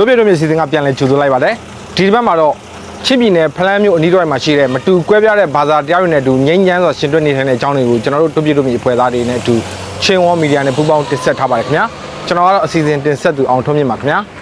တို့ပြတို့မြေစီစဉ်ကပြန်လဲကြိုဆိုလိုက်ပါတယ်ဒီတစ်ပတ်မှာတော့ချင်းပြည်နယ်ဖလန်းမြို့အနီးတစ်ဝိုက်မှာရှိတဲ့မတူကွဲပြားတဲ့ဘာသာတရားတွေနဲ့အတူငြိမ်းချမ်းစွာရှင်တွဲနေထိုင်တဲ့အကြောင်းတွေကိုကျွန်တော်တို့တို့ပြတို့မြေဖွဲ့သားတွေနဲ့အတူချင်းဝေါမီဒီယာနဲ့ပူးပေါင်းတင်ဆက်ထားပါတယ်ခင်ဗျာကျွန်တော်ကတော့အစီအစဉ်တင်ဆက်သူအောင်ထွန်းမြင့်ပါခင်ဗျာ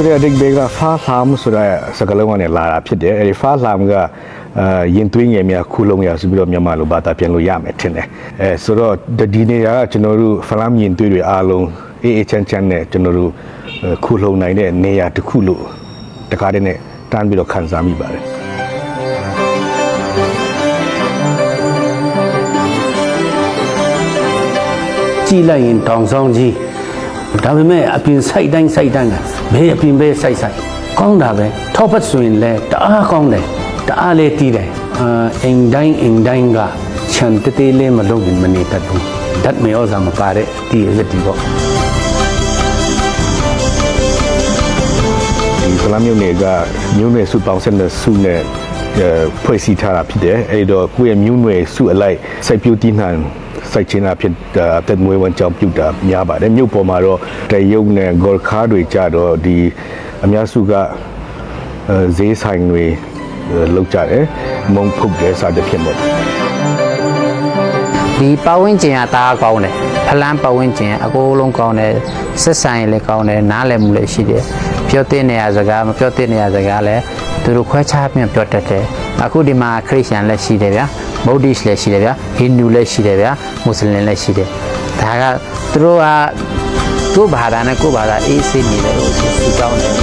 ဆိုတဲ့အဓိပ္ပာယ်ကဖာလာမ်ဆိုတဲ့စကားလုံးကနေလာတာဖြစ်တယ်အဲဒီဖာလာမ်ကအာရင်သွေးငယ်များခုလုံးရဆိုပြီးတော့မြန်မာလိုဘာသာပြန်လို့ရမယ်ထင်တယ်အဲဆိုတော့ဒီနေရာကကျွန်တော်တို့ဖလာမ်ရင်သွေးတွေအားလုံးအေးအေးချမ်းချမ်းနဲ့ကျွန်တော်တို့အဲခုလုံးနိုင်တဲ့နေရာတစ်ခုလို့တခါတည်းနဲ့တန်းပြီးတော့ခံစားမိပါတယ်ကြည့်လိုက်ရင်တောင်ဆောင်ကြီး ဒါပေမဲ့အပြင်စိုက်တိုင်းစိုက်တိုင်းကမဲအပြင်ပဲစိုက်စိုက်ကောင်းတာပဲထောက်ပတ်ဆိုရင်လည်းတအားကောင်းတယ်တအားလေးတီးတယ်အာအိမ်တိုင်းအိမ်တိုင်းကခြံတသေးလေးမလုပ်ရင်မနေတတ်ဘူးဓာတ်မေဩဇာမပါတဲ့ဒီရည်ဒီပေါ့ဒီဖလာမ်မြို့နယ်ကမြို့နယ်စုပေါင်းဆက်တဲ့စုနဲ့အဲဖွဲ့စည်းထားတာဖြစ်တယ်အဲဒီတော့ကိုယ့်ရဲ့မြို့နယ်စုအလိုက်စိုက်ပျိုးတည်နှံ စိုက်ချင်တာဖြစ်တာအသက်မွေးဝမ်းကြောင်းပြုတာများပါတယ်မြို့ပေါ်မှာတော့တရုတ်နဲ့ဂေါ်ခါတွေကြတော့ဒီအများစုကအဲဈေးဆိုင်တွေအဲလောက်ကြတယ်မုံဖုတ်တယ်စသဖြင့်ပေါ့ဒီပတ်ဝန်းကျင်ကတအားကောင်းတယ်ဖလန်းပတ်ဝန်းကျင်အကိုလုံးကောင်းတယ်ဆက်ဆံရေးလည်းကောင်းတယ်နားလည်မှုလည်းရှိတယ်ပြောတဲ့နေရာစကားမပြောတဲ့နေရာစကားလည်း သူတို့ခွဲခြားပြန်ပြောတတ်တယ်အခုဒီမှာခရစ်ယာန်လည်းရှိတယ်ဗျာဗုဒ္ဓလည်းရှိတယ်ဗျာဟိန္ဒူလည်းရှိတယ်ဗျာမွတ်စလင်လည်းရှိတယ်ဒါကသူတို့ကသူ့ဘာသာနဲ့ကိုယ့်ဘာသာအေးဆေးနေတယ်လို့သူတောင်းတယ်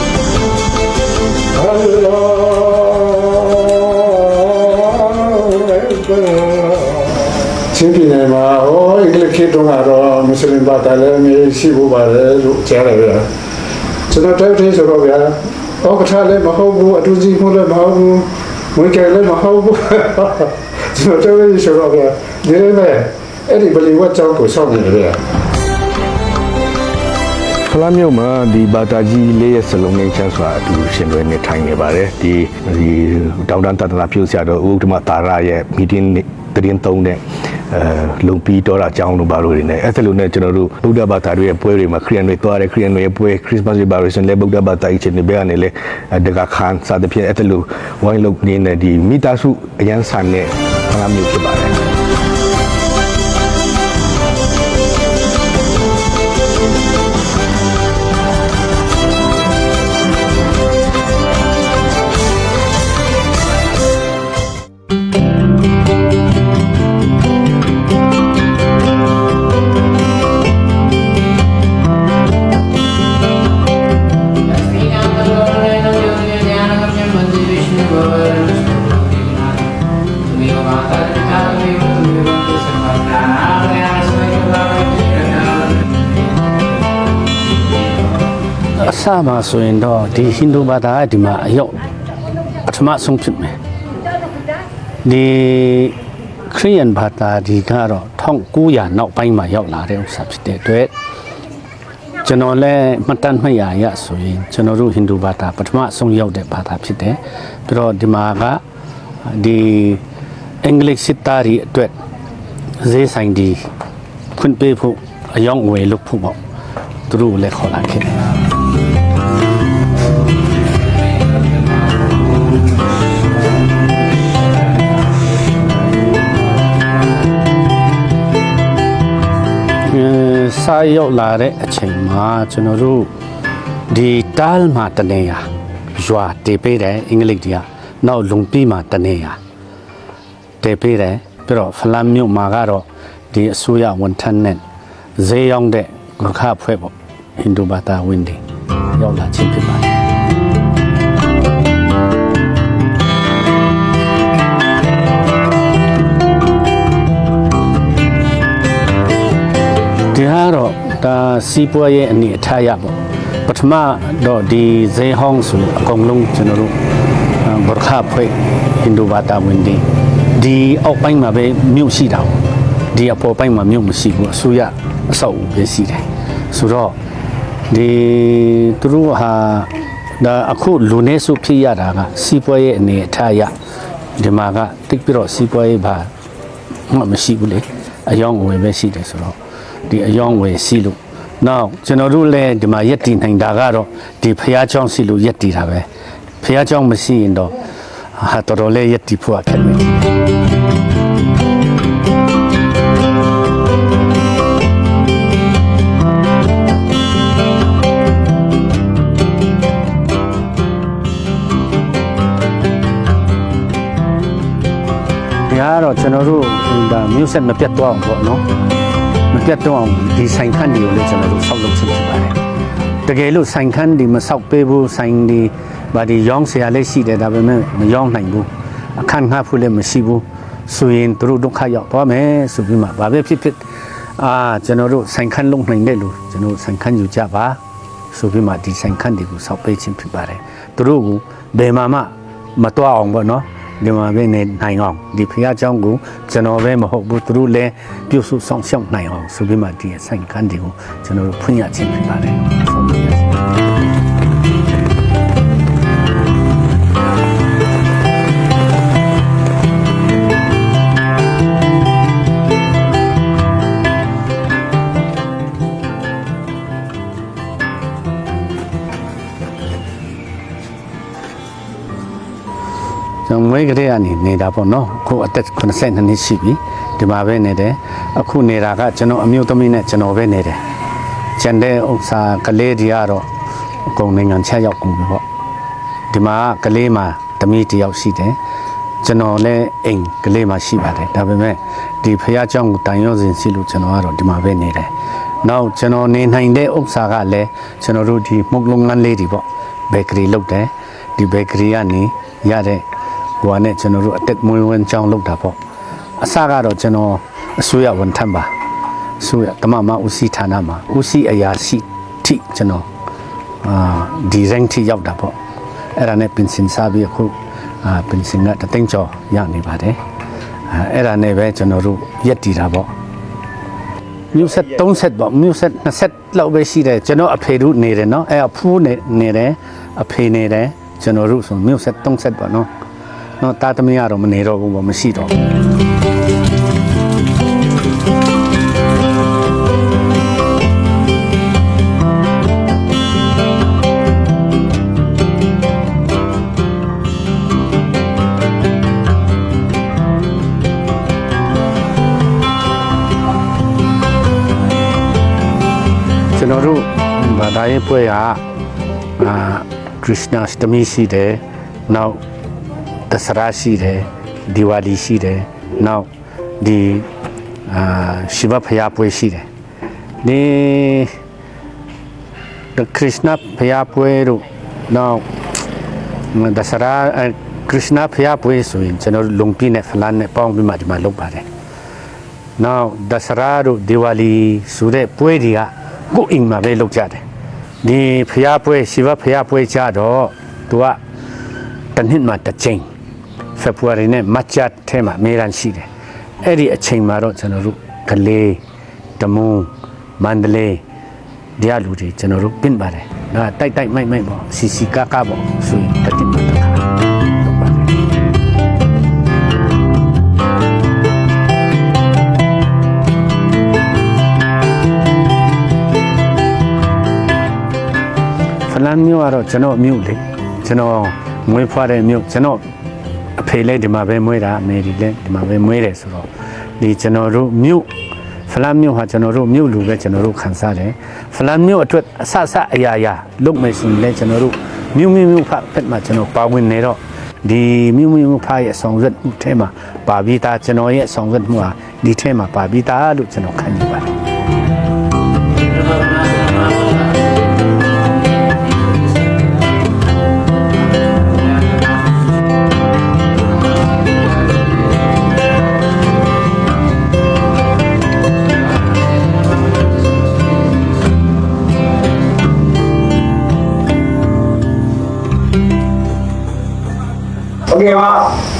ချင်းပြည်နယ်မှာဟောအင်္ဂလိပ်ခေတ်တုန်းကတော့မွတ်စလင်ဘာသာလည်းအများကြီးရှိဖို့ပါတယ်လို့ကြားတယ်ဗျာကျွန်တော်တိုက်သေးဆိုတော့ဗျာ ဩကထာလည်းမဟုတ်ဘူးအတူကြီးမှုလည်းမဟုတ်ဘူးဝိကဲလည်းမဟုတ်ဘူးကျွန်တော်တိုက်သေးဆိုတော့ဗျာဒီလိုနဲ့အဲ့ဒီဗလီဝတ်ကျောင်းကိုစောင့်နေတယ်ဗျာဖလာမျိုးမှာဒီဘာတာကြီးလေးရဲ့စလုံးငင်းချမ်းစွာအတူရှင်တွဲနေထိုင်နေပါတယ်ဒီဒီတောင်တန်းတတနာပြုဆရာတော်ဥဒ္ဓမတာရရဲ့မီတင်းတရင်သုံးတဲ့ အဲလုံပြီးတော့အကြောင်းတို့ဘာလို့တွေနဲ့အဲ့ဒါလို့နဲ့ကျွန်တော်တို့ဗုဒ္ဓဘာသာတွေရဲ့ပွဲတွေမှာခရစ်ယာန်တွေသွားတယ်ခရစ်ယာန်တွေရဲ့ပွဲခရစ်မတ်တွေဘာလို့ဆိုရင်လည်းဗုဒ္ဓဘာသာအချင်းတွေဘယ်ကနေလဲဒကာခန်စသဖြင့်အဲ့ဒါလို့ဝိုင်းလုတ်နေတဲ့ဒီမိသားစုအရန်ဆန်တဲ့ဖလာမျိုးဖြစ်ပါတယ် မှာဆိုရင်တော့ဒီဟိန္ဒူဘာသာကဒီမှာအရောက်ပထမဆုံးဖြစ်မယ်ဒီခရိယန်ဘာသာဒီကတော့1900နောက်ပိုင်းမှာရောက်လာတဲ့ဥစ္စာဖြစ်တဲ့အတွက်ကျွန်တော်လည်းမှတ်တမ်းမှတ်ရရဆိုရင်ကျွန်တော်တို့ဟိန္ဒူဘာသာပထမဆုံးရောက်တဲ့ဘာသာဖြစ်တယ်ပြီးတော့ဒီမှာကဒီအင်္ဂလိပ်စစ်သားတွေအတွက်ဈေးဆိုင်ဒီဖွင့်ပေးဖို့အယောင်အဝယ်လုပ်ဖို့ပေါ့သူတို့ကိုလည်းခေါ်လာခဲ့တယ် စာရောက်လာတဲ့အချိန်မှာကျွန်တော်တို့ဒီတားလ်မှာတနေရရွာတေးပေးတယ်အင်္ဂလိပ်တွေကနောက်လုံပြီးမှာတနေရတည်ပေးတယ်ပြီးတော့ဖလန်မြို့မှာကတော့ဒီအစိုးရဝန်ထမ်းနဲ့ဈေးရောက်တဲ့ဂရခဖွဲ့ပေါ့ဟိန္ဒူဘာသာဝင်တွေရောက်လာခြင်းဖြစ်ပါတယ် ဒီဟာတော့ဒါစီးပွားရေးအနေအထားရပေါ့ပထမတော့ဒီဈေးဟောင်းဆိုအကုန်လုံးကျွန်တော်တို့ဘရခဖွဲ့ဟိန္ဒူဘာသာဝင်ဒီဒီအောက်ပိုင်းမှာပဲမြို့ရှိတာပေါ့ဒီအပေါ်ပိုင်းမှာမြို့မရှိဘူးအစိုးရအဆောက်အဦပဲရှိတယ်ဆိုတော့ဒီသူတို့ဟာဒါအခုလူနေစုဖြစ်ရတာကစီးပွားရေးအနေအထားရဒီမှာကတိတ်ပြီးတော့စီးပွားရေးဘာမှမရှိဘူးလေအယောင်းအဝယ်ပဲရှိတယ်ဆိုတော့ ဒီအယောင်းအဝယ်ရှိလို့နောက်ကျွန်တော်တို့လည်းဒီမှာရက်တည်နိုင်တာကတော့ဒီဖះเจ้าရှိလို့ရက်တည်တာပဲဖះเจ้าမရှိရင်တော့ဟာတော်တော်လေးရက်တည်ဖို့အခက်နေတယ်ဒီကတော့ကျွန်တော်တို့ဒါမျိုးဆက်မပြတ်သွားအောင်ပေါ့နော်မ ပြတ်တော့အောင်ဒီဆိုင်ခန့်တွေကိုလည်းကျွန်တော်တို့ဆောက်လုပ်ခြင်းဖြစ်ပါတယ်တကယ်လို့ဆိုင်ခန့်ဒီမဆောက်ပေးဘူးဆိုင်ဒီဘာဒီရောင်းဆရာလည်းရှိတယ်ဒါပေမဲ့မရောင်းနိုင်ဘူးအခန့်ငှဖို့လည်းမရှိဘူးဆိုရင်တို့ဒုက္ခရောက်သွားမယ်ဆိုပြီးမှဘာပဲဖြစ်ဖြစ်အာကျွန်တော်တို့ဆိုင်ခန့်လုံနိုင်တဲ့လူကျွန်တော်ဆိုင်ခန့်ယူကြပါဆိုပြီးမှဒီဆိုင်ခန့်တွေကိုဆောက်ပေးခြင်းဖြစ်ပါတယ်တို့ကိုဘယ်မှမှမတော်အောင်ပေါ့နော် ဒီမှာပဲနေနိုင်အောင်ဒီဖခင်เจ้าကိုကျွန်တော်ပဲမဟုတ်ဘူးသူတို့လည်းပြုစုဆောင်ရှောက်နိုင်အောင်ဆိုပြီးမှဒီဆိုင်ခန်းတွေကိုကျွန်တော်တို့ဖွင့်ရခြင်းဖြစ်ပါတယ် မွေးကလေးကနေနေတာပေါ့နော်အခုအသက်82နှစ်ရှိပြီဒီမှာပဲနေတယ်အခုနေတာကကျွန်တော်အမျိုးသမီးနဲ့ကျွန်တော်ပဲနေတယ်ကျန်တဲ့ဥစ္စာကလေးတွေကတော့အကုန်နိုင်ငံချက်ရောက်ကုန်ပြီပေါ့ဒီမှာကလေးမှာတမီးတစ်ယောက်ရှိတယ်ကျွန်တော်လည်းအိမ်ကလေးမှာရှိပါတယ်ဒါပေမဲ့ဒီဖះเจ้าကိုတန်ရုံးစင်ရှိလို့ကျွန်တော်ကတော့ဒီမှာပဲနေတယ်နောက်ကျွန်တော်နေနိုင်တဲ့ဥစ္စာကလည်းကျွန်တော်တို့ဒီမှုတ်လုံးငန်းလေးတွေပေါ့ဘက်ကရီလုပ်တယ်ဒီဘက်ကရီကနေရတဲ့ ဟိုကနဲ့ကျွန်တော်တို့အတက်မွေးဝင်းချောင်းလုပ်တာပေါ့အစကတော့ကျွန်တော်အစိုးရဝန်ထမ်းပါအစိုးရတမမဦးစီးဌာနမှာဦးစီးအရာရှိထိကျွန်တော်အာဒီဇိုင်းထိရောက်တာပေါ့အဲ့ဒါနဲ့ပင်စင်စားပြီးအခုအာပင်စင်ကတသိန်းကျော်ရနေပါတယ်အာအဲ့ဒါနဲ့ပဲကျွန်တော်တို့ရက်တည်တာပေါ့မြို့ဆက်3ဆက်ပေါ့မြို့ဆက်2ဆက်လောက်ပဲရှိတယ်ကျွန်တော်အဖေတို့နေတယ်နော်အဲ့အဖူးနေနေတယ်အဖေနေတယ်ကျွန်တော်တို့ဆိုမြို့ဆက်3ဆက်ပေါ့နော် နော်တာသမီးကတော့မနေတော့ဘူးပေါ့မရှိတော့ဘူးကျွန်တော်တို့ဘာသာရေးပွဲကအာခရစ်ယာန်စတမီရှိတယ်နောက် ဒစရာရှိတယ်ဒီဝါလီရှိတယ်နောက်ဒီအာရှိဘဖယားပွဲရှိတယ်ဒီခရစ်ယာန်ဖယားပွဲတို့နောက်ဒစရာအဲခရစ်ယာန်ဖယားပွဲဆိုရင်ကျွန်တော်တို့လုံပြည့်နဲ့ဖလန်နဲ့ပေါင်းပြီးမှဒီမှာလုပ်ပါတယ်နောက်ဒစရာတို့ဒီဝါလီဆိုတဲ့ပွဲတွေကကိုယ်အိမ်မှာပဲလုပ်ကြတယ်ဒီဖျားပွဲရှိဘဖျားပွဲကြတော့သူကတစ်နှစ်မှတစ်ချိန် ဖေဖော်ဝါရီနဲ့မတ်ချတ်ထဲမှာအမေရန်ရှိတယ်အဲ့ဒီအချိန်မှာတော့ကျွန်တော်တို့ကလေးတမုံမန္တလေးဒီအလူတွေကျွန်တော်တို့ပြင်ပါတယ်ဒါတိုက်တိုက်မိုက်မိုက်ပေါ့စီစီကာကာပေါ့ဆိုရင်တစ်နှစ်မှတစ်ခါလုပ်ပါတယ်ဖလန်းမြို့ကတော့ကျွန်တော်အမြို့လေကျွန်တော်မွေးဖွားတဲ့မြို့ကျွန်တော် အဖေလည်းဒီမှာပဲမွေးတာအမေဒီလည်းဒီမှာပဲမွေးတယ်ဆိုတော့ဒီကျွန်တော်တို့မြို့ဖလန်းမြို့ဟာကျွန်တော်တို့မြို့လူပဲကျွန်တော်တို့ခံစားတယ်ဖလန်းမြို့အတွက်အဆအဆအရာရာလုပ်မယ်ဆိုရင်လည်းကျွန်တော်တို့မြို့မြို့မြို့ဖက်ဖက်မှာကျွန်တော်ပါဝင်နေတော့ဒီမြို့မြို့ဖားရဲ့ဆောင်ရွက်မှုထဲမှာပါပြီးသားကျွန်တော်ရဲ့ဆောင်ရွက်မှုဟာဒီထဲမှာပါပြီးသားလို့ကျွန်တော်ခံယူပါတယ်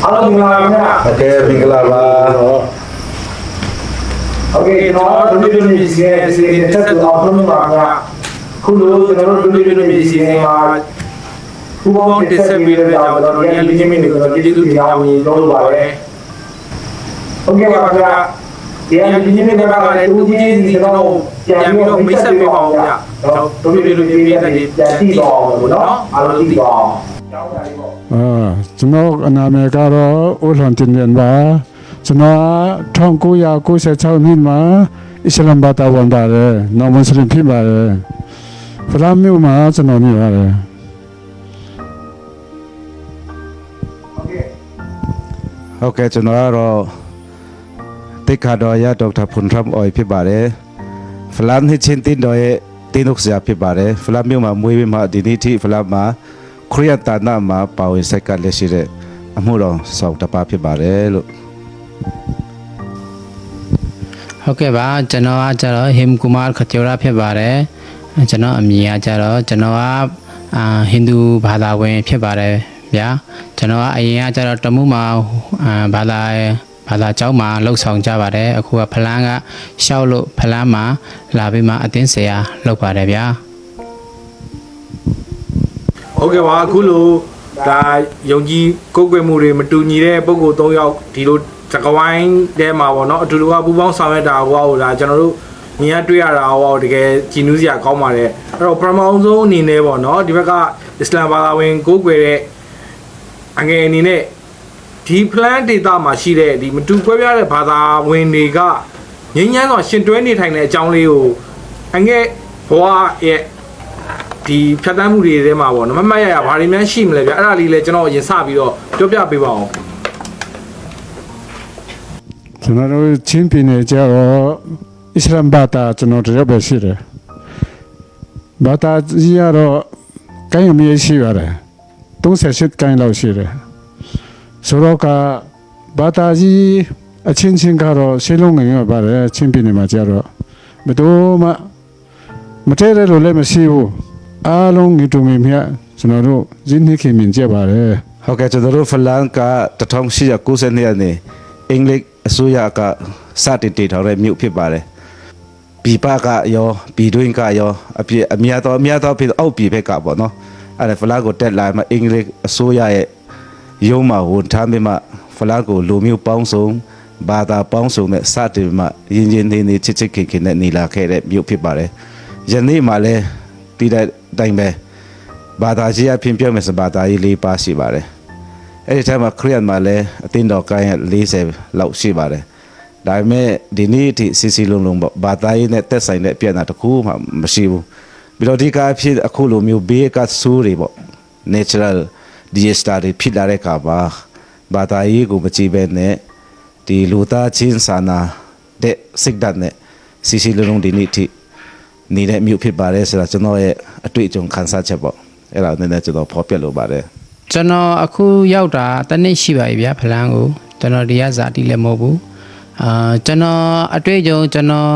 အားလုံးမင်္ဂလာပါခင်ဗျာ โอเคမင်္ဂလာပါ โอเคတော့ဒုတိယမြေစီရဲ့စီရဲ့တက်တူအောင်လုပ်ပါခင်ဗျာခုလိုကျွန်တော်တို့ဒုတိယမြေစီရဲ့မှာပူပေါင်းတစ်ဆက်ပြီးတဲ့ကြောင့်ကျွန်တော်တို့ဒီချင်းမင်းတွေကိုကျေးဇူးတင်အောင်လုပ်လို့ပါတယ်โอเคပါခင်ဗျာဒီအဒီချင်းမင်းတွေကလည်းတူချင်းစီကျွန်တော်ပြန်ပြီးတော့မိတ်ဆက်ပေးပါဦးဗျာကျွန်တော်ဒုတိယမြေစီရဲ့ပြန်တည်ပါအောင်လို့နော်အားလုံးတည်ပါအောင်ကျောင်းတိုင်းပေါ့ အာကျွန်တော်အနာမည်ကတော့ဦးလွန်တင်ပြန်ပါကျွန်တော်1996နှစ်မှာအစ္စလာမ်ဘာသာဝင်ပါတယ်နော်မွတ်စလင်ဖြစ်ပါတယ်ဖလာမျိုးမှာကျွန်တော်နေပါတယ်ဟုတ်ကဲ့ကျွန်တော်ကတော့တိတ်ခါတော်ရဒေါက်တာဖွန်ထရမ်အိုင်ဖြစ်ပါတယ်ဖလန်ဟစ်ချင်းတင်တော်ရဲ့တင်းုပ်ဆရာဖြစ်ပါတယ်ဖလန်မြို့မှာမွေးပြီးမှဒီနေ့ထိဖလန်မှာ ခရီးယန်တာနာမှာပါဝင်ဆက်ကလက်ရှိတဲ့အမှုတော်ဆောင်တပါဖြစ်ပါတယ်လို့ဟုတ်ကဲ့ပါကျွန်တော်ကကျတော့ဟင်ကူမာခကျောရာဖြစ်ပါတယ်ကျွန်တော်အမည်ကကျတော့ကျွန်တော်ကအာဟိန္ဒူဘာသာဝင် ဖြစ်ပါတယ်ဗျာကျွန်တော်ကအရင်ကကျတော့တမှုမှာအာဘာသာဘာသာကျောင်းမှာလှုပ်ဆောင်ကြပါတယ်အခုကဖလန်းကရှောက်လို့ဖလန်းမှာလာပြီးမှအတင်းဆရာလုပ်ပါတယ်ဗျာ ဟုတ်ကဲ့ပါအခုလိုဒါယုံကြည်ကိုယ်ကွယ်မှုတွေမတူညီတဲ့ပုံကို၃ယောက်ဒီလိုစကဝိုင်းထဲမှာပေါ့နော်အတူတူကပူပေါင်းဆောင်ရွက်တာဟောဒါကျွန်တော်တို့ညီရတွေ့ရတာဟောတကယ်ကြည်နူးစရာကောင်းပါတယ်အဲ့တော့ပထမအောင်ဆုံးအနေနဲ့ပေါ့နော်ဒီဘက်ကအစ္စလာမ်ဘာသာဝင်ကိုယ်ကွယ်တဲ့အငယ်အနေနဲ့ဒီ plan data မှာရှိတဲ့ဒီမတူကွဲပြားတဲ့ဘာသာဝင်တွေကငြိမ်းချမ်းစွာရှင်တွဲနေထိုင်တဲ့အကြောင်းလေးကိုအငယ်ဘဝရဲ့ ဒီဖြတ်တန်းမှုတွေထဲမှာပေါ့နော်မမတ်ရရဘာတွေများရှိမလဲဗျအဲ့ဒါလေးလည်းကျွန်တော်အရင်စပြီးတော့ပြောပြပေးပါအောင်ကျွန်တော်တို့ချင်းပြည်နယ်ကျတော့အစ္စလာမ်ဘာသာကျွန်တော်တို့ပဲရှိတယ်ဘာသာကြီးရတော့ကိုင်းအမြဲရှိရတယ်38ကိုင်းလောက်ရှိတယ်ဆိုတော့ကဘာသာကြီးအချင်းချင်းကတော့ရှင်းလုံးငယ်ရပါတယ်ချင်းပြည်နယ်မှာကျတော့ဘယ်သူမှမတည့်တယ်လို့လည်းမရှိဘူး အားလုံးငီတူမီမြတ်ကျွန်တော်တို့ရင်းနှီးခင်မြင်ကြပါတယ်ဟုတ်ကဲ့ကျွန်တော်တို့ဖလန်က1892ရက်နေ့အင်္ဂလိပ်အစိုးရကစတင်တည်ထောင်တဲ့မြို့ဖြစ်ပါတယ်ပြည်ပကရောပြည်တွင်းကရောအပြည့်အများသောအများသောဖြစ်အောက်ပြည်ဘက်ကပေါ့နော်အဲ့ဒါဖလန်ကိုတက်လာမှအင်္ဂလိပ်အစိုးရရဲ့ရုံးမှာဝန်ထမ်းပြီးမှဖလန်ကိုလူမျိုးပေါင်းစုံဘာသာပေါင်းစုံနဲ့စတင်မှရင်းရင်းနေနေချစ်ချစ်ခင်ခင်နဲ့နေလာခဲ့တဲ့မြို့ဖြစ်ပါတယ်ယနေ့မှလည်းဒီတဲ့ အတိုင်းပဲဘာသာကြီးအဖြစ်ပြောမယ်ဆိုဘာသာကြီး၄ပါးရှိပါတယ်အဲ့ဒီထဲမှာခရစ်ယာန်မှာလည်းအသင်းတော်ကိုင်းရဲ့40လောက်ရှိပါတယ်ဒါပေမဲ့ဒီနေ့အထိစီစီလုံးလုံးပေါ့ဘာသာရေးနဲ့တက်ဆိုင်တဲ့အပြည့်အစုံတစ်ခုမှမရှိဘူးပြီးတော့ဒီကအဖြစ်အခုလိုမျိုးဘေးကဆူးတွေပေါ့ natural disaster တွေဖြစ်လာတဲ့အခါမှာဘာသာရေးကိုမကြည့်ဘဲနဲ့ဒီလူသားချင်းစာနာတဲ့စိတ်ဓာတ်နဲ့စီစီလုံးလုံးဒီနေ့အထိ နေတဲ့မြို့ဖြစ်ပါတယ်ဆိုတာကျွန်တော်ရဲ့အတွေ့အကြုံခန်းစားချက်ပေါ့အဲ့ဒါနည်းနည်းကျွန်တော်ဖော်ပြလိုပါတယ်ကျွန်တော်အခုရောက်တာတစ်နှစ်ရှိပါပြီဗျာဖလန်းကိုကျွန်တော်ဒီကဇာတိလည်းမဟုတ်ဘူးအာကျွန်တော်အတွေ့အကြုံကျွန်တော်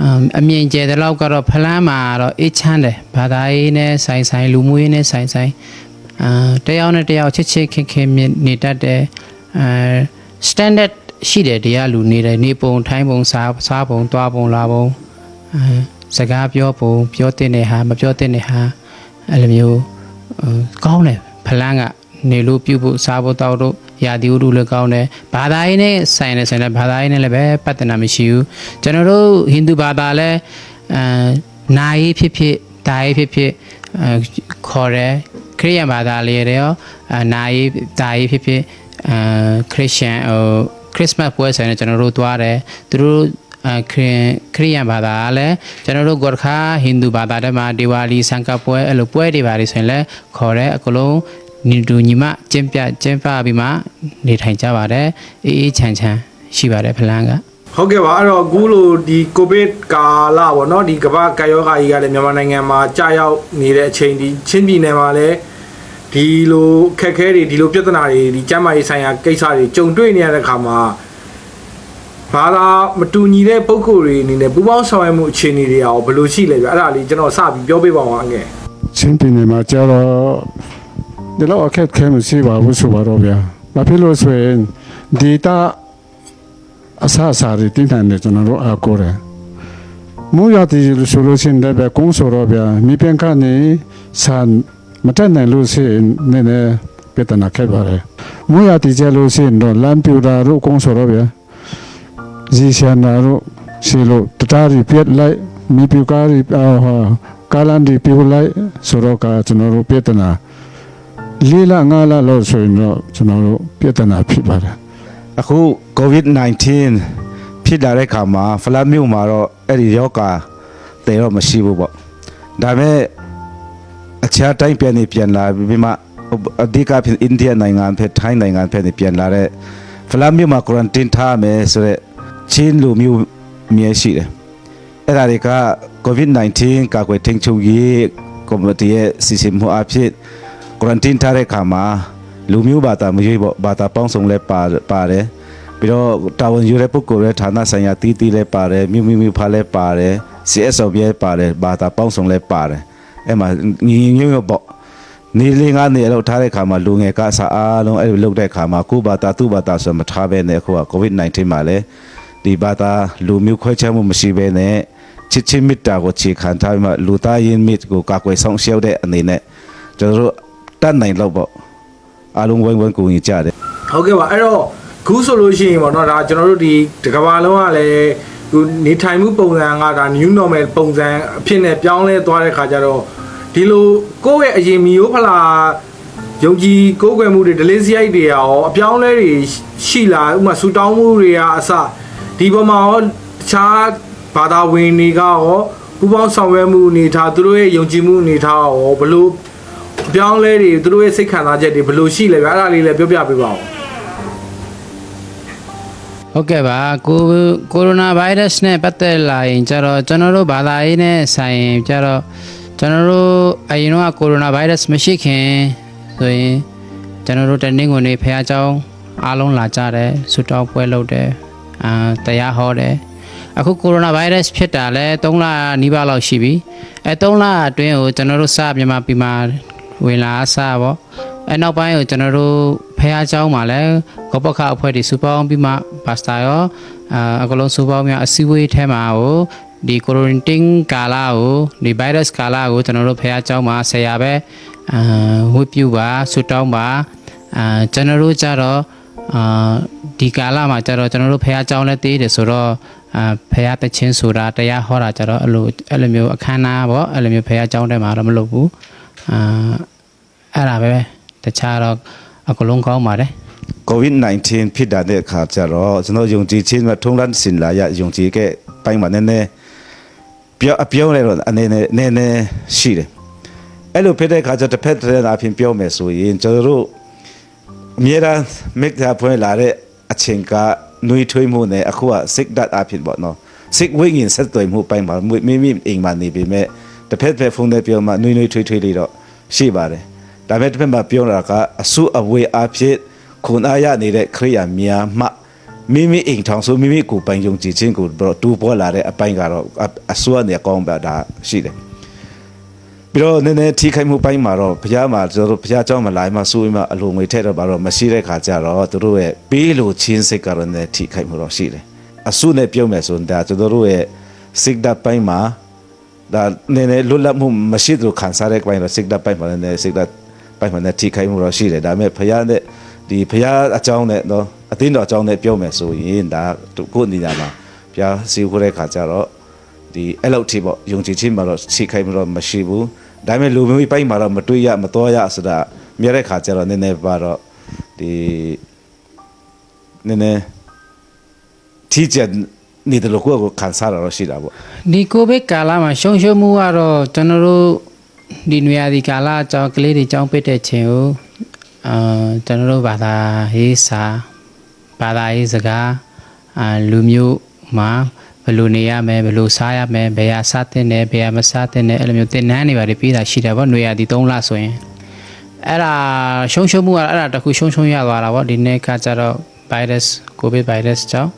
အမ်အမြင်ကျတဲ့လောက်ကတော့ဖလန်းမှာတော့အေးချမ်းတယ်ဘာသာရေးနဲ့ဆိုင်ဆိုင်လူမှုရေးနဲ့ဆိုင်ဆိုင်အာတယောက်နဲ့တယောက်ချစ်ချစ်ခင်ခင်မြင်နေတတ်တယ်အဲ standard ရှိတယ်တရားလူနေတယ်နေပုံထိုင်းပုံစားစားပုံသွားပုံလာပုံအဲ စကားပြောပုံပြောတဲ့နေဟာမပြောတဲ့နေဟာအဲ့လိုမျိုးဟိုကောင်းတယ်ဖလန်းကနေလို့ပြုဖို့စားဖို့တောက်တို့ရာသီဥတုလည်းကောင်းတယ်ဘာသာရေးနဲ့ဆိုင်တယ်ဆိုင်တယ်ဘာသာရေးနဲ့လည်းပဲပတ်သက်တာမရှိဘူးကျွန်တော်တို့ဟိန္ဒူဘာသာလည်းအဲနာရေးဖြစ်ဖြစ်ဒါရေးဖြစ်ဖြစ်အဲခေါ်တယ်ခရစ်ယာန်ဘာသာလေးတွေရောအဲနာရေးဒါရေးဖြစ်ဖြစ်အဲခရစ်ယာန်ဟိုခရစ်စမတ်ပွဲဆိုင်တယ်ကျွန်တော်တို့သွားတယ်သူတို့အ ခရင်ခရိယန်ဘာသာကလည်းကျွန်တော်တို့ဂေါ်ခါဟိန္ဒူဘာသာတွေမှာဒီဝါလီစံကပွဲအဲ့လိုပွဲတွေပါလိဆိုရင်လည်းခေါ်တဲ့အကလုံးညီတူညီမကျင်းပြကျင်းပပြီးမှနေထိုင်ကြပါတယ်အေးအေးချမ်းချမ်းရှိပါတယ်ဖလန်ကဟုတ်ကဲ့ပါအဲ့တော့အခုလိုဒီကိုဗစ်ကာလပေါ့နော်ဒီကမ္ဘာကာယောဂါကြီးကလည်းမြန်မာနိုင်ငံမှာကြာရောက်နေတဲ့အချိန်ဒီချင်းပြည်နယ်မှာလည်းဒီလိုခက်ခဲတွေဒီလိုပြဿနာတွေဒီကျန်းမာရေးဆိုင်ရာကိစ္စတွေကြုံတွေ့နေရတဲ့ခါမှာ ဘာသာမတူညီတဲ့ပုံကိုယ်တွေအနေနဲ့ပူပေါင်းဆောင်ရွက်မှုအခြေအနေတွေရောဘယ်လိုရှိလဲဗျအဲ့ဒါလေးကျွန်တော်စပြီးပြောပြပါအောင်အငယ်ချင်းပြည်နယ်မှာကျတော့ဒီလောက်အခက်ခဲမရှိပါဘူးဆိုပါတော့ဗျာဘာဖြစ်လို့ဆိုရင်ဒေတာအဆအစာတွေတင်းတယ်နဲ့ကျွန်တော်တို့အားကိုးတယ်မူရတီဆိုလို့ရှိရင်လည်းပဲကုန်းဆိုတော့ဗျာမိပင်ကနေဆန်မတက်နိုင်လို့ရှိရင်နည်းနည်းပြဿနာခဲ့ပါတယ်မူရတီကျလို့ရှိရင်တော့လမ်းပြူတာတို့ကုန်းဆိုတော့ဗျာ ဇီရှာနာတို့ရှိလို့တတားရီပြက်လိုက်မိပြူကားရီအော်ဟာကာလန်ဒီပြူလိုက်ဆိုတော့ကကျွန်တော်တို့ပြဿနာလေးလငါးလလို့ဆိုရင်တော့ကျွန်တော်တို့ပြဿနာဖြစ်ပါတယ်အခု COVID-19 ဖြစ်လာတဲ့ခါမှာဖလာမြို့မှာတော့အဲ့ဒီရောဂါတေတော့မရှိဘူးပေါ့ဒါပေမဲ့အခြားတိုင်းပြန်နေပြန်လာပြီးမှအဓိကဖြစ်အိန္ဒိယနိုင်ငံဖြစ်ထိုင်းနိုင်ငံဖြစ်နေပြန်လာတဲ့ဖလာမြို့မှာ quarantine ထားမယ်ဆိုတော့ ချင်းလူမျိုးမြဲရှိတယ်အဲ့ဒါတွေက COVID-19 ကာကွယ်ထိန်းချုပ်ရေးကော်မတီရဲ့စီစဉ်မှုအဖြစ် quarantine ထားတဲ့ခါမှာလူမျိုးဘာသာမရွေးပေါ့ဘာသာပေါင်းစုံလဲပါပါတယ်ပြီးတော့တာဝန်ယူတဲ့ပုဂ္ဂိုလ်ရဲ့ဌာနဆိုင်ရာတီးတီးလဲပါတယ်မြူမြူမြူဖားလဲပါတယ် CSO ပြဲပါတယ်ဘာသာပေါင်းစုံလဲပါတယ်အဲ့မှာညီညီညွတ်ညွတ်ပေါ့နေလေးငါးနေလောက်ထားတဲ့ခါမှာလူငယ်ကအစားအားလုံးအဲ့လိုလုပ်တဲ့ခါမှာကိုယ့်ဘာသာသူ့ဘာသာဆိုမထားဘဲနဲ့အခုက COVID-19 မှာလဲ ဒီဘာသာလူမျိုးခွဲခြားမှုမရှိဘဲနဲ့ချစ်ချင်းမေတ္တာကိုခြေခံထားပြီးမှလူသားရင်းမြစ်ကိုကာကွယ်ဆောင်ရှောက်တဲ့အနေနဲ့ကျွန်တော်တို့တတ်နိုင်တော့ပေါ့အားလုံးဝိုင်းဝန်းကူညီကြတယ်ဟုတ်ကဲ့ပါအဲ့တော့ခုဆိုလို့ရှိရင်ပေါ့နော်ဒါကျွန်တော်တို့ဒီတစ်ကမ္ဘာလုံးကလည်းခုနေထိုင်မှုပုံစံကဒါ new normal ပုံစံအဖြစ်နဲ့ပြောင်းလဲသွားတဲ့ခါကျတော့ဒီလိုကိုယ့်ရဲ့အရင်မီယိုဖလာယုံကြည်ကိုယ်ကွယ်မှုတွေ delay စရိုက်တွေရောအပြောင်းလဲတွေရှိလာဥပမာဆူတောင်းမှုတွေကအစ ဒီပေါ်မှာရောတခြားဘာသာဝင်တွေကရောပူပေါင်းဆောင်ရွက်မှုအနေထားသူတို့ရဲ့ယုံကြည်မှုအနေထားရောဘလို့အပြောင်းလဲတွေသူတို့ရဲ့စိတ်ခံစားချက်တွေဘလို့ရှိလဲဗျအဲ့ဒါလေးလည်းပြောပြပေးပါဦး ဟုတ်ကဲ့ပါကိုကိုရိုနာဗိုင်းရပ်စ်နဲ့ပတ်သက်လာရင်ကျတော့ကျွန်တော်တို့ဘာသာရေးနဲ့ဆိုင်ရင်ကျတော့ကျွန်တော်တို့အရင်တော့ကိုရိုနာဗိုင်းရပ်စ်မရှိခင်ဆိုရင်ကျွန်တော်တို့တနင်္ဂနွေနေ့ဖះเจ้าအားလုံးလာကြတယ်ဆူတောင်းပွဲလုပ်တယ် အာတရားဟောတယ်အခုကိုရိုနာဗိုင်းရပ်စ်ဖြစ်တာလဲ3လနီးပါးလောက်ရှိပြီအဲ3လအတွင်းကိုကျွန်တော်တို့စမြန်မာပြည်မှာဝင်လာစပေါ့အဲနောက်ပိုင်းကိုကျွန်တော်တို့ဖះเจ้าမှာလဲကောပခအဖွဲ့တွေစူပေါင်းပြီးမှပါစတာရောအာအကလုံးစူပေါင်းများအစည်းအဝေးထဲမှာကိုဒီကိုရိုနတင်းကာလာကိုဒီဗိုင်းရပ်စ်ကာလာကိုကျွန်တော်တို့ဖះเจ้าမှာဆရာပဲအာဝတ်ပြုပါဆူတောင်းပါအာကျွန်တော်တို့ကြတော့အာ ဒီကာလမှာကြတော့ကျွန်တော်တို့ဖះเจ้าလည်းတည်တယ်ဆိုတော့အာဖះတချင်းဆိုတာတရားဟောတာကြတော့အဲ့လိုအဲ့လိုမျိုးအခမ်းအနားပေါ့အဲ့လိုမျိုးဖះเจ้าထဲမှာတော့မလုပ်ဘူးအာအဲ့ဒါပဲတခြားတော့အကလုံးကောင်းပါတယ် COVID-19 ဖြစ်တာတဲ့အခါကျတော့ကျွန်တော်ယုံကြည်ခြင်းနဲ့ထုံးလန်းစင်လာရယုံကြည်ခဲ့ပိုင်းမှာနည်းနည်းပြောအပြောလဲတော့အနေနဲ့နည်းနည်းရှိတယ်အဲ့လိုဖြစ်တဲ့အခါကျတစ်ဖက်တစ်ဖက်အပြင်ပြောမယ်ဆိုရင်ကျွန်တော်တို့အများအားမိသားဖွင့်လာတဲ့ အချိန်ကနှွေးထွေးမှုနဲ့အခုက sick that အဖြစ်ပေါ့နော် sick wing in ဆက်သွယ်မှုပိုင်းမှာမိမိအိမ်မှာနေပေမဲ့တစ်ဖက်တစ်ဖက်ဖုန်းနဲ့ပြောမှနှွေးနှွေးထွေးထွေးလေးတော့ရှိပါတယ်ဒါပေမဲ့တစ်ဖက်မှာပြောတာကအဆုအဝေးအဖြစ်ခုနအရနေတဲ့ခရိယာများမှမိမိအိမ်ထောင်ဆိုမိမိကိုယ်ပိုင်ယုံကြည်ခြင်းကိုတော့တူပေါ်လာတဲ့အပိုင်းကတော့အဆုအနေအကောင်းပါဒါရှိတယ် ပြီးတော့နည်းနည်းထိခိုက်မှုပိုင်းမှာတော့ဘုရားမှာကျွန်တော်တို့ဘုရားကျောင်းမှာလာမှစိုးရင်မှအလိုငွေထည့်တော့ပါတော့မရှိတဲ့ခါကျတော့သူတို့ရဲ့ပေးလိုချင်းစိတ်ကတော့နည်းထိခိုက်မှုတော့ရှိတယ်အဆုနဲ့ပြုံးမယ်ဆိုရင်ဒါကျွန်တော်တို့ရဲ့စိတ်ဓာတ်ပိုင်းမှာဒါနည်းနည်းလွတ်လပ်မှုမရှိသလိုခံစားတဲ့ပိုင်းတော့စိတ်ဓာတ်ပိုင်းမှာလည်းစိတ်ဓာတ်ပိုင်းမှာလည်းထိခိုက်မှုတော့ရှိတယ်ဒါပေမဲ့ဘုရားနဲ့ဒီဘုရားအကြောင်းနဲ့တော့အသင်းတော်အကြောင်းနဲ့ပြောမယ်ဆိုရင်ဒါကိုယ့်အနေနဲ့မှာဘုရားစီခိုးတဲ့ခါကျတော့ဒီအဲ့လောက်ထိပေါ့ယုံကြည်ခြင်းမှာတော့ထိခိုက်မှုတော့မရှိဘူး ဒါပေမဲ့လူမျိုးပိုင်းမှာတော့မတွေးရမတော်ရဆိုတာမြဲတဲ့ခါကျတော့နည်းနည်းပါတော့ဒီနည်းနည်းထိကျန်နေတယ်လို့ကိုယ်ကိုခံစားရတော့ရှိတာပေါ့ဒီကိုဗစ်ကာလမှာရှုံရှုံမှုကတော့ကျွန်တော်တို့ဒီနွေရာသီကာလအကြောင်းကလေးတွေအကြောင်းပိတ်တဲ့ချိန်ကိုအာကျွန်တော်တို့ဘာသာရေးစာဘာသာရေးစကားအာလူမျိုးမှာ ဘယ်လိုနေရမယ်ဘယ်လိုစားရမယ်ဘယ်ဟာစားတင်တယ်ဘယ်ဟာမစားတင်တယ်အဲ့လိုမျိုးသင်တန်းတွေပါပြီးတာရှိတယ်ဗောຫນွေရဒီ3လဆိုရင်အဲ့ဒါရှုံးရှုံးမှုကအဲ့ဒါတစ်ခုရှုံးရှုံးရသွားတာဗောဒီနေ့ကကြတော့ virus covid virus ကြောင့်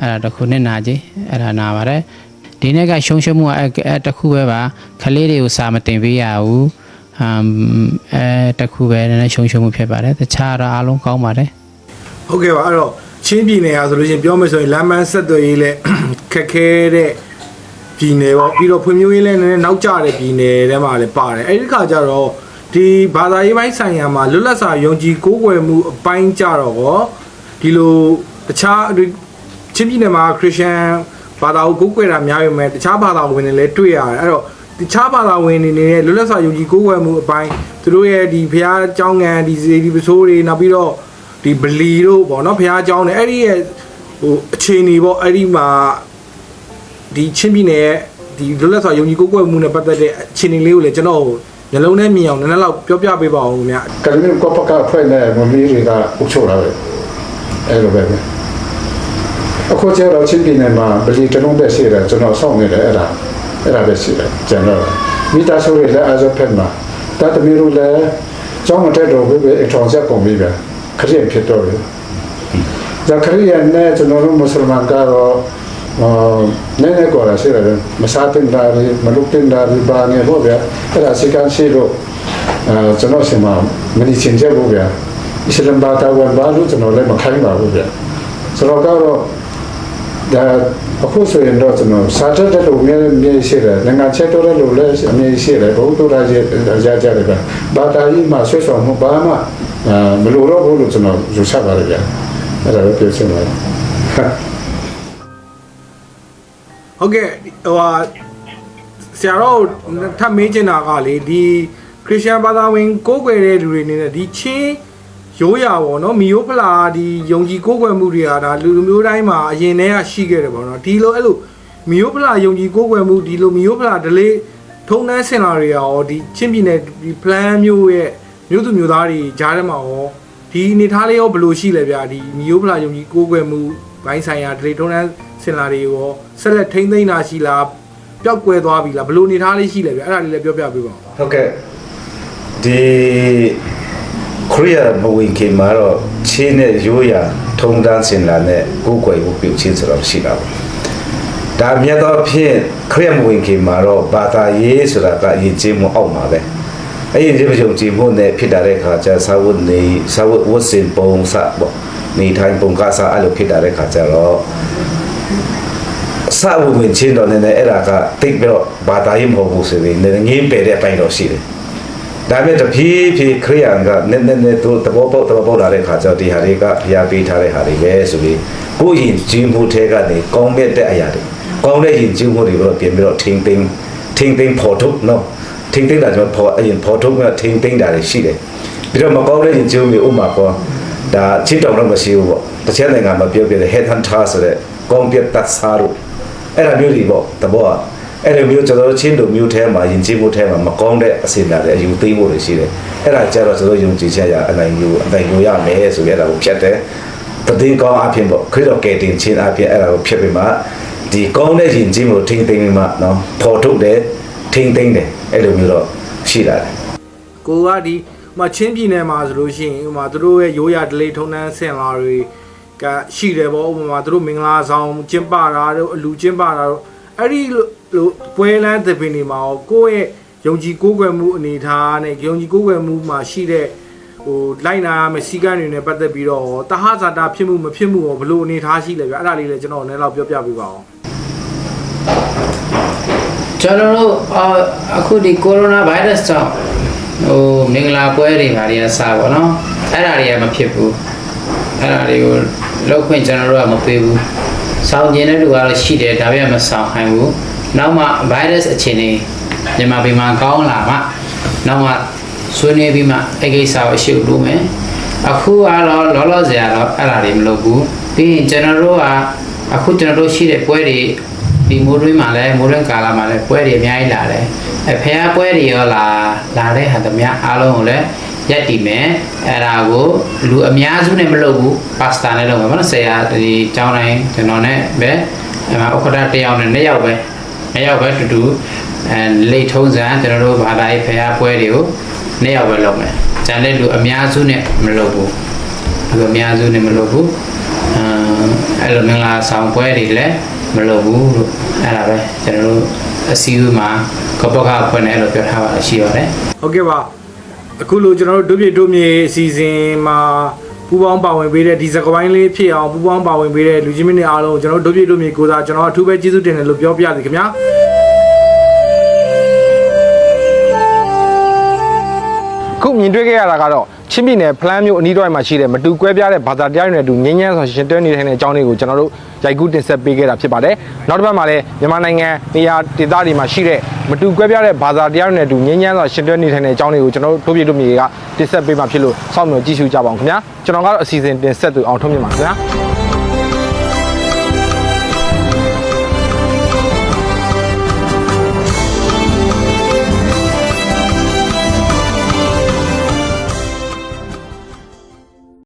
အဲ့ဒါတစ်ခုနဲ့နာကြီးအဲ့ဒါနာပါတယ်ဒီနေ့ကရှုံးရှုံးမှုကအဲ့အဲ့တစ်ခုပဲပါခလေးတွေကိုစာမတင်ပေးရဘူးအမ်အဲတစ်ခုပဲနည်းနည်းရှုံးရှုံးမှုဖြစ်ပါတယ်တခြားတော့အားလုံးကောင်းပါတယ်ဟုတ်ကဲ့ပါအဲ့တော့ ချင်းပြည်နယ်ဟာဆိုလို့ရှိရင်ပြောမယ်ဆိုရင်လမ်းမဆက်သွယ်ရေးလဲခက်ခဲတဲ့ပြည်နယ်ပေါ့ပြီးတော့ဖွံ့ဖြိုးရေးလဲနည်းနည်းနောက်ကျတဲ့ပြည်နယ်ထဲမှာလည်းပါတယ်အဲ့ဒီခါကျတော့ဒီဘာသာရေးပိုင်းဆိုင်ရာမှာလွတ်လပ်စွာယုံကြည်ကိုးကွယ်မှုအပိုင်းကြတော့ကောဒီလိုတခြားချင်းပြည်နယ်မှာခရစ်ယာန်ဘာသာကိုကိုးကွယ်တာများပေမဲ့တခြားဘာသာဝင်တွေလည်းတွေ့ရတယ်အဲ့တော့တခြားဘာသာဝင်တွေနေတဲ့လွတ်လပ်စွာယုံကြည်ကိုးကွယ်မှုအပိုင်းသူတို့ရဲ့ဒီဘုရားကျောင်းငံဒီစီဒီပစိုးတွေနောက်ပြီးတော့ ဒီဗလီတို့ဗောနော်ဘုရားကျောင်းနေအဲ့ဒီရဲ့ဟိုအခြေအနေဗောအဲ့ဒီမှာဒီချင်းပြည်နယ်ရဲ့ဒီလွတ်လပ်စွာယုံကြည်ကိုးကွယ်မှုနဲ့ပတ်သက်တဲ့အခြေအနေလေးကိုလည်းကျွန်တော်မျိုးလုံးနဲ့မြင်အောင်နည်းနည်းလောက်ပြောပြပေးပါဦးခင်ဗျာကလမျိုးကပကဖွဲ့နေမမီးတွေကအုပ်ချုပ်လာတယ်အဲ့လိုပဲပဲအခုကျတော့ချင်းပြည်နယ်မှာဗလီတလုံးပဲရှိတယ်ကျွန်တော်စောင့်နေတယ်အဲ့ဒါအဲ့ဒါပဲရှိတယ်ကျွန်တော်မိသားစုတွေလည်းအားစဖက်မှာတတ်သမီးတို့လည်းကျောင်းမတက်တော့ဘူးပဲအထောင်ဆက်ပုံပြီးပဲ ခရီးဖြစ်တော့တယ်ဒါခရီးနဲ့ကျွန်တော်တို့မွတ်စလမန်ကတော့အာနည်းနည်းကောလာရှိတယ်မစားတင်တာတွေမလုပ်တင်တာတွေပါနေပေါ့ဗျာအဲ့ဒါစိတ်ကန်းရှိတော့အာကျွန်တော်ဆီမှာမဒီချင်းချက်ပေါ့ဗျာအစ္စလမ်ဘာသာဝင်ဘာလို့ကျွန်တော်လည်းမခိုင်းပါဘူးဗျာဆိုတော့ကတော့ဒါအခုဆိုရင်တော့ကျွန်တော်စားတတ်တဲ့လူမျိုးမျိုးရှိတယ်နိုင်ငံချက်တော့တဲ့လူလည်းအများကြီးရှိတယ်ဘုသူရာကြီးကြာကြတယ်ဗျာဘာသာရေးမှာဆွေးဆောင်မှုဘာမှအာ မလိုတော့ဘူးလို့ကျွန်တော်ယူဆပါတယ်ဗျာအဲ့ဒါပဲပြောချင်ပါတယ်ဟုတ်ကဲ့ဟိုဟာဆရာတော်ထပ်မေးချင်တာကလေဒီခရစ်ယာန်ဘာသာဝင် ကိုးကွယ်တဲ့လူတွေနေနဲ့ဒီချင်းရိုးရာပေါ့နော်မီယိုဖလာဒီယုံကြည်ကိုးကွယ်မှုတွေကဒါလူလူမျိုးတိုင်းမှာအရင်တည်းကရှိခဲ့တယ်ပေါ့နော်ဒီလိုအဲ့လိုမီယိုဖလာယုံကြည်ကိုးကွယ်မှုဒီလိုမီယိုဖလာဒလေးထုံးတန်းစင်လာတွေရောဒီချင်းပြည်နယ်ဒီ plan မျိုးရဲ့ မျိုးသူမျိုးသားတွေကြားထဲမှာရောဒီအနေထားလေးရောဘယ်လိုရှိလဲဗျာဒီမီယိုဖလာယုံကြည်ကိုးကွယ်မှုဘိုင်းဆိုင်ရာဒလေးထုံးတန်းစင်လာတွေရောဆက်လက်ထိမ့်သိမ်းတာရှိလားပျောက်ကွယ်သွားပြီလားဘယ်လိုအနေထားလေးရှိလဲဗျာအဲ့ဒါလေးလည်းပြောပြပေးပါဦးဟုတ်ကဲ့ဒီခရီးယာဘဝင်ကေမှာတော့ချင်းနဲ့ရိုးရာထုံတန်းစင်လာနဲ့ကိုယ်ကွယ်ကိုပြုချင်းဆိုတော့ရှိတာပေါ့ဒါမြတ်တော့ဖြင့်ခရီးယာဘဝင်ကေမှာတော့ဘာသာရေးဆိုတာကအရင်ချင်းမအောက်မှာပဲ အဲ့ဒီဒီပကြုံကြည်ဖို့နဲ့ဖြစ်တာတဲ့ခါကျသာဝတ်နေသာဝတ်ဝတ်စင်ပုံစပေါ့နေထိုင်ပုံကစားအဲ့လိုဖြစ်တာတဲ့ခါကျတော့စဝဝင်ချင်းတော့လည်းအဲ့ဒါကတိတ်ပြီးတော့ဘာသာရေးမဟုတ်ဘူးဆိုရင်လည်းငင်းပယ်တဲ့အပိုင်းတော့ရှိတယ်။ဒါပေမဲ့တဖြည်းဖြည်းခရိယန်ကနည်းနည်းနည်းသူသဘောပေါက်သဘောပေါက်လာတဲ့ခါကျတော့ဒီဟာတွေကဖျားပေးထားတဲ့ဟာတွေပဲဆိုပြီးကိုယ့်ရင်ကျင်းမှုထဲကနေကောင်းမဲ့တဲ့အရာတွေကောင်းတဲ့ရင်ကျင်းမှုတွေကိုတော့ပြင်ပြီးတော့ထိမ့်သိမ့်ထိမ့်သိမ့်ဖော်ထုတ်နော် ထိမ့်သိမ့်တာကျွန်တော်ဖော်အရင်ဖော်ထုတ်ကထိမ့်သိမ့်တာတွေရှိတယ်ပြီးတော့မကောင်းတဲ့ရင်ကျင်းမှုဥမာပေါ်ဒါချစ်တောင်တော့မရှိဘူးပေါ့တစ်ချက်နိုင်ငံမှာပြောပြတဲ့ head hunter ဆိုတဲ့ကောင်းပြတ်တတ်စားလို့အဲ့ဒါမျိုးတွေပေါ့တဘောကအဲ့လိုမျိုးကျွန်တော်တို့ချင်းတို့မျိုးထဲမှာယဉ်ကျေးမှုထဲမှာမကောင်းတဲ့အစီအစဉ်တွေအယူသိမ်းဖို့တွေရှိတယ်အဲ့ဒါကြတော့ကျွန်တော်ယုံကြည်ချက်ရအနိုင်ယူအနိုင်ယူရမယ်ဆိုရတာကိုဖြတ်တယ်တည်င်းကောင်းအဖြစ်ပေါ့ခရစ်တော်ကယ်တင်ခြင်းအဖြစ်အဲ့ဒါကိုဖြတ်ပြီးမှဒီကောင်းတဲ့ယဉ်ကျေးမှုကိုထိမ့်သိမ်းပြီးမှနော်ပေါ်ထုတ်တယ် ထိမ့်သိမ်းတယ်အဲ့လိုမျိုးတော့ရှိလာတယ်ကိုကဒီဟိုမှာချင်းပြည်နယ်မှာဆိုလို့ရှိရင်ဟိုမှာသူတို့ရဲ့ရိုးရာဒလေးထုံးတန်းဆင်လာတွေကရှိတယ်ပေါ့ဥပမာသူတို့မင်္ဂလာဆောင်ကျင်းပတာတို့အလူကျင်းပတာတို့အဲ့ဒီလိုပွဲလန်းသပင်တွေမှာရောကိုယ့်ရဲ့ယုံကြည်ကိုးကွယ်မှုအနေထားနဲ့ယုံကြည်ကိုးကွယ်မှုမှာရှိတဲ့ဟိုလိုက်နာရမယ့်စီကံတွေနဲ့ပတ်သက်ပြီးတော့တဟဇာတာဖြစ်မှုမဖြစ်မှုရောဘယ်လိုအနေထားရှိလဲဗျအဲ့ဒါလေးလည်းကျွန်တော်နည်းလောက်ပြောပြပေးပါအောင် ကျွန်တော်တို့အာအခုဒီကိုရိုနာဗိုင်းရပ်စ်ကြောင့်ဟိုမင်္ဂလာပွဲတွေဘာတွေကစပါတော့အဲ့ဒါတွေကမဖြစ်ဘူးအဲ့ဒါတွေကိုလောက်ခွင့်ကျွန်တော်တို့ကမပေးဘူးစောင့်ကျင်တဲ့လူကတော့ရှိတယ်ဒါပေမဲ့မဆောင်နိုင်ဘူးနောက်မှဗိုင်းရပ်စ်အခြေအနေမြန်မာပြည်မှာကောင်းလာမှနောက်မှဆွေးနွေးပြီးမှအဲ့ကိစ္စကိုအရှိတ်လို့မယ်အခုကတော့လောလောဆယ်ကတော့အဲ့ဒါတွေမလုပ်ဘူးပြီးရင်ကျွန်တော်တို့ကအခုကျွန်တော်တို့ရှိတဲ့ပွဲတွေ ဒီမိုးတွင်းမှာလည်းမိုးတွင်းကာလမှာလည်းပွဲတွေအများကြီးလာတယ်အဲဖះပွဲတွေရောလာလာတဲ့ဟာသမျှအားလုံးကိုလည်းရက်တည်မယ်အဲ့ဒါကိုလူအများစုနဲ့မလုပ်ဘူးပါစတာနဲ့လုပ်မယ်ပေါ့နော်ဆရာဒီကျောင်းတိုင်းကျွန်တော်နဲ့ပဲအဲ့မှာဥက္ကဋ္ဌတစ်ယောက်နဲ့နှစ်ယောက်ပဲနှစ်ယောက်ပဲတူတူအဲလိတ်ထုံးစံကျွန်တော်တို့ဘာသာရေးဖရားပွဲတွေကိုနှစ်ယောက်ပဲလုပ်မယ်ကျန်တဲ့လူအများစုနဲ့မလုပ်ဘူးလူအများစုနဲ့မလုပ်ဘူးအဲအဲ့လိုမင်္ဂလာဆောင်ပွဲတွေလည်း မလုပ်ဘူးလို့အဲ့ဒါပဲကျွန်တော်တို့အစည်းအဝေးမှာကပ္ပကအဖွဲ့နဲ့အဲ့လိုပြောထားပါရှိပါတယ်ဟုတ်ကဲ့ပါအခုလိုကျွန်တော်တို့ဒုပြည့်ဒုမြေအစီအစဉ်မှာပူပေါင်းပါဝင်ပေးတဲ့ဒီစကပိုင်းလေးဖြစ်အောင်ပူပေါင်းပါဝင်ပေးတဲ့လူချင်းမင်းတွေအားလုံးကျွန်တော်တို့ဒုပြည့်ဒုမြေကိုစားကျွန်တော်အထူးပဲကျေးဇူးတင်တယ်လို့ပြောပြရစီခင်ဗျာခုမြင်တွေ့ခဲ့ရတာကတော့ ချင်းပြည်နယ်ဖလန်းမြို့အနီးတစ်ဝိုက်မှာရှိတဲ့မတူကွဲပြားတဲ့ဘာသာတရားတွေနဲ့အတူငင်းငန်းစွာရှင်တွဲနေထိုင်တဲ့အကြောင်းတွေကိုကျွန်တော်တို့ရိုက်ကူးတင်ဆက်ပေးခဲ့တာဖြစ်ပါတယ်။နောက်တစ်ပတ်မှာလည်းမြန်မာနိုင်ငံနေရာဒေသတွေမှာရှိတဲ့မတူကွဲပြားတဲ့ဘာသာတရားတွေနဲ့အတူငင်းငန်းစွာရှင်တွဲနေထိုင်တဲ့အကြောင်းတွေကိုကျွန်တော်တို့တို့ပြည်တို့မြေကတင်ဆက်ပေးမှာဖြစ်လို့စောင့်မျှော်ကြည့်ရှုကြပါအောင်ခင်ဗျာ။ကျွန်တော်ကတော့အစီအစဉ်တင်ဆက်သူအောင်ထွန်းမြင့်ပါခင်ဗျာ။